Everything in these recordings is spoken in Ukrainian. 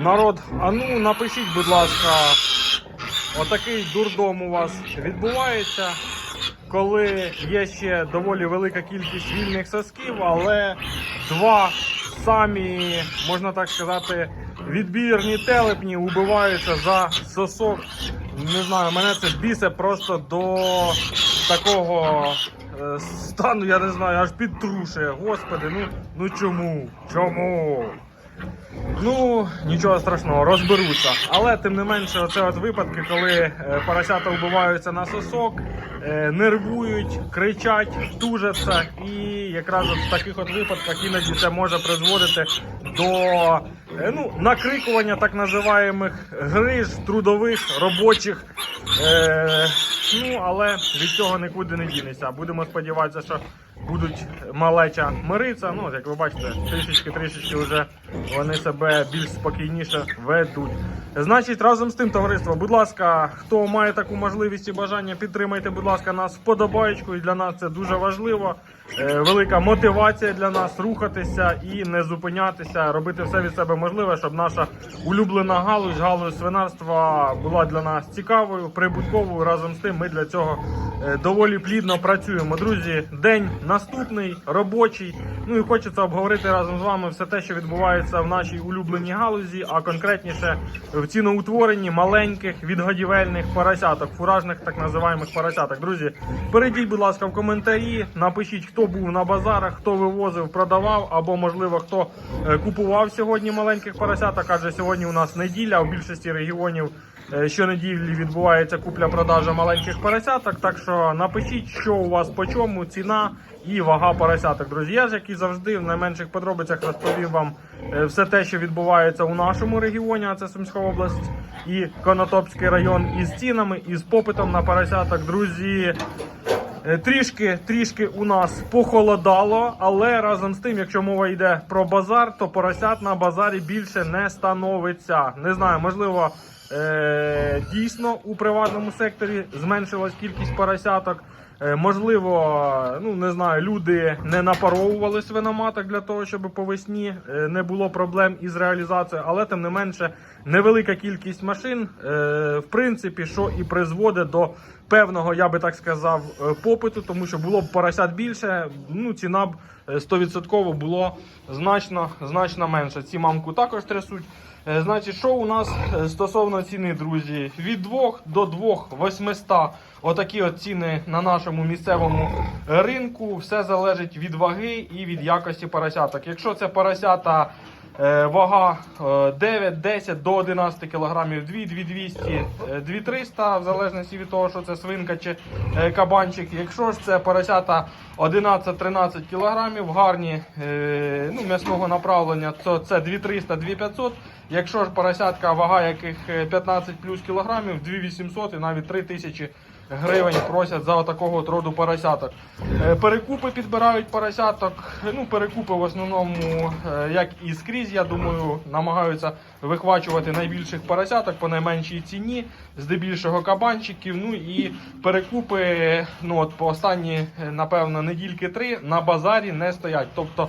Народ, а ну напишіть, будь ласка, отакий дурдом у вас відбувається, коли є ще доволі велика кількість вільних сосків, але два самі, можна так сказати, відбірні телепні убиваються за сосок. Не знаю, мене це бісить просто до такого е, стану, я не знаю, аж підтрушує. Господи, ну, ну чому? Чому? Ну, нічого страшного, розберуться. Але тим не менше, оце от випадки, коли е, поросята вбиваються на сосок, е, нервують, кричать, тужаться. І якраз от в таких от випадках іноді це може призводити до е, ну, накрикування так називаємих гриж, трудових, робочих. Ну, але від цього нікуди не дінеться. Будемо сподіватися, що будуть малеча миритися. Ну, як ви бачите, трішечки-трішечки вже вони себе більш спокійніше ведуть. Значить, разом з тим, товариство, будь ласка, хто має таку можливість і бажання, підтримайте, будь ласка, нас вподобаєчкою. Для нас це дуже важливо. Е, велика мотивація для нас рухатися і не зупинятися, робити все від себе можливе, щоб наша улюблена галузь, галузь свинарства була для нас цікавою, прибутковою. Разом з тим, ми для цього е, доволі плідно працюємо. Друзі, день наступний, робочий. Ну і хочеться обговорити разом з вами все те, що відбувається в нашій улюбленій галузі, а конкретніше в ціноутворенні маленьких відгодівельних поросяток, фуражних так називаємих поросяток. Друзі, перейдіть, будь ласка, в коментарі, напишіть, хто був на базарах, хто вивозив, продавав, або можливо хто е, купував сьогодні маленьких поросяток. Адже сьогодні у нас неділя, в більшості регіонів щонеділі відбувається купля-продажа маленьких поросяток. Так що напишіть, що у вас по чому, ціна і вага поросяток. Друзі, я ж як і завжди в найменших подробицях розповім вам е, все те, що відбувається у нашому регіоні, а це Сумська область і Конотопський район, із цінами, і з попитом на поросяток. Друзі, Е, Трішки, трішки у нас похолодало, але разом з тим, якщо мова йде про базар, то поросят на базарі більше не становиться. Не знаю, можливо, е- дійсно у приватному секторі зменшилась кількість поросяток. Е, Можливо, ну не знаю, люди не напаровували свиноматок для того, щоб по весні е, не було проблем із реалізацією, але тим не менше невелика кількість машин, е, в принципі, що і призводить до певного, я би так сказав, е, попиту, тому що було б поросят більше, ну ціна б е, 100% було значно, значно менше. Ці мамку також трясуть. Е, Значить, що у нас е, стосовно ціни, друзі? Від 2 до 2 800 отакі от ціни на нашому місцевому ринку. Все залежить від ваги і від якості поросяток. Якщо це поросята е, вага е, 9, 10 до 11 кг, 2, 2200, е, 2300, в залежності від того, що це свинка чи е, кабанчик. Якщо ж це поросята 11-13 кг, гарні е, ну, м'ясного направлення, то це 2300, 2500. Якщо ж поросятка, вага яких е, 15 плюс кілограмів, 2800 і навіть 3000 гривень просять за отакого от роду поросяток. Е, Перекупи підбирають поросяток. Ну, перекупи в основному, е, як і скрізь, я думаю, намагаються вихвачувати найбільших поросяток по найменшій ціні, здебільшого кабанчиків. Ну і перекупи, ну от по останні, е, напевно, недільки три на базарі не стоять. Тобто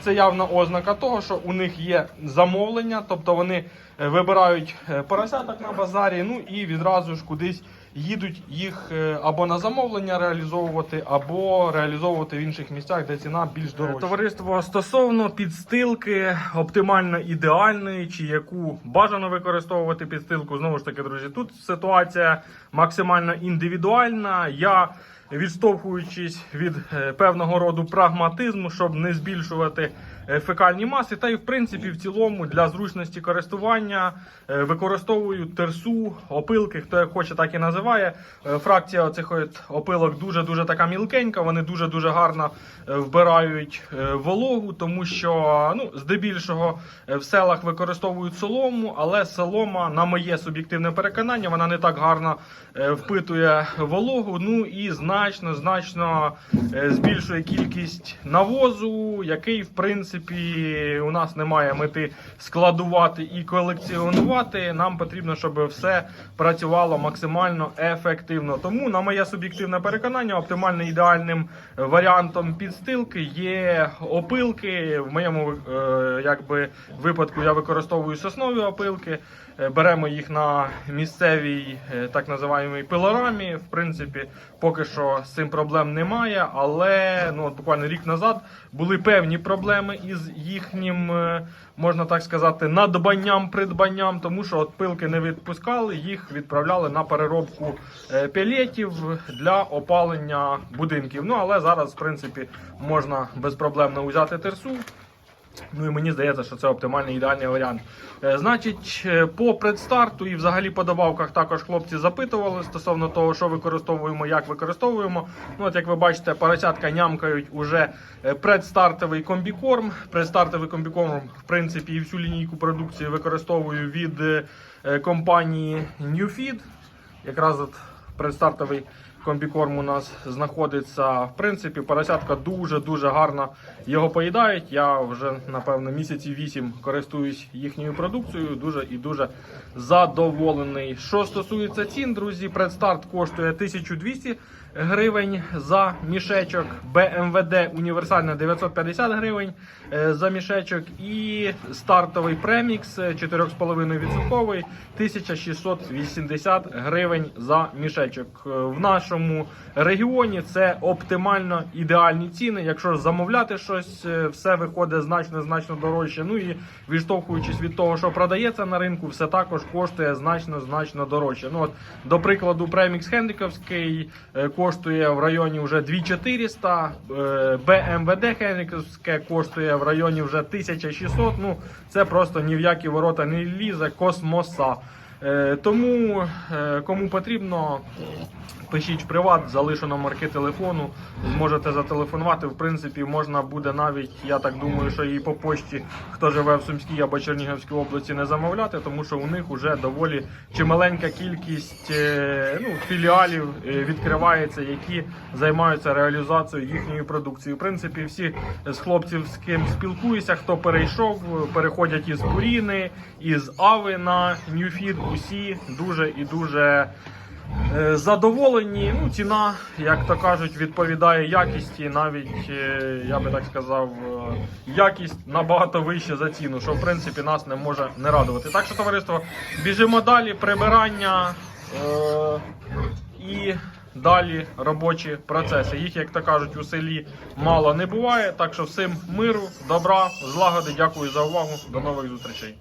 це явна ознака того, що у них є замовлення, тобто вони вибирають поросяток на базарі, ну і відразу ж кудись їдуть їх е, або на замовлення реалізовувати, або реалізовувати в інших місцях, де ціна більш дорожча. Товариство стосовно підстилки оптимально ідеальної, чи яку бажано використовувати підстилку, знову ж таки, друзі, тут ситуація максимально індивідуальна. Я відштовхуючись від е, певного роду прагматизму, щоб не збільшувати е, фекальні маси, та й в принципі в цілому для зручності користування е, використовую терсу, опилки, хто як хоче, так і називає. Фракція оцих от опилок дуже дуже така мілкенька. Вони дуже дуже гарно вбирають вологу, тому що ну здебільшого в селах використовують солому, але солома, на моє суб'єктивне переконання, вона не так гарно впитує вологу. Ну і знає значно значно е, збільшує кількість навозу, який в принципі у нас немає мети складувати і колекціонувати. Нам потрібно, щоб все працювало максимально ефективно. Тому, на моє суб'єктивне переконання, оптимально ідеальним варіантом підстилки є опилки. В моєму е, якби випадку я використовую соснові опилки. Е, Беремо їх на місцевій так називаємій пилорамі. В принципі, поки що з цим проблем немає. Але ну от буквально рік назад були певні проблеми із їхнім, е, можна так сказати, надбанням, придбанням, тому що от пилки не відпускали, їх відправляли на переробку е, пелетів для опалення будинків. Ну але зараз, в принципі, можна безпроблемно взяти терсу. Ну і мені здається, що це оптимальний ідеальний варіант. Е, значить, е, по предстарту і взагалі по добавках також хлопці запитували стосовно того, що використовуємо, як використовуємо. Ну, от як ви бачите, поросятка нямкають уже е, предстартовий комбікорм. Предстартовий комбікорм, в принципі, і всю лінійку продукції використовую від компанії Newfeed. Якраз от предстартовий комбікорм у нас знаходиться. В принципі, поросятка дуже-дуже гарно його поїдають. Я вже, напевно, місяці 8 користуюсь їхньою продукцією. Дуже і дуже задоволений. Що стосується цін, друзі, предстарт коштує 1200 гривень за мішечок. БМВД універсальна 950 гривень е, за мішечок. І стартовий премікс е, 4,5% 1680 гривень за мішечок. Е, В нашому регіоні це оптимально ідеальні ціни. Якщо замовляти щось, е, все виходить значно значно дорожче. Ну і відштовхуючись від того, що продається на ринку, все також коштує значно значно дорожче. Ну от до прикладу, премікс Хендріковський е, коштує в районі вже 2400, е, БМВД Хендріковське коштує в районі вже 1600. Ну це просто ні в які ворота не лізе, космоса. Е, Тому е, кому потрібно, пишіть приват, залишу номерки телефону, зможете зателефонувати. В принципі, можна буде навіть, я так думаю, що і по почті, хто живе в Сумській або Чернігівській області, не замовляти, тому що у них вже доволі чималенька кількість е, ну, філіалів відкривається, які займаються реалізацією їхньої продукції. В принципі, всі з хлопців, з ким спілкуюся, хто перейшов, переходять із Пуріни, із Ави на Ньюфід, усі дуже і дуже. Е, Задоволені, ну ціна, як то кажуть, відповідає якісті. Навіть е, я би так сказав, е, якість набагато вища за ціну, що в принципі нас не може не радувати. Так що, товариство, біжимо далі, прибирання і далі робочі процеси. Їх, як то кажуть, у селі мало не буває. Так що всім миру, добра, злагоди. Дякую за увагу. До нових зустрічей.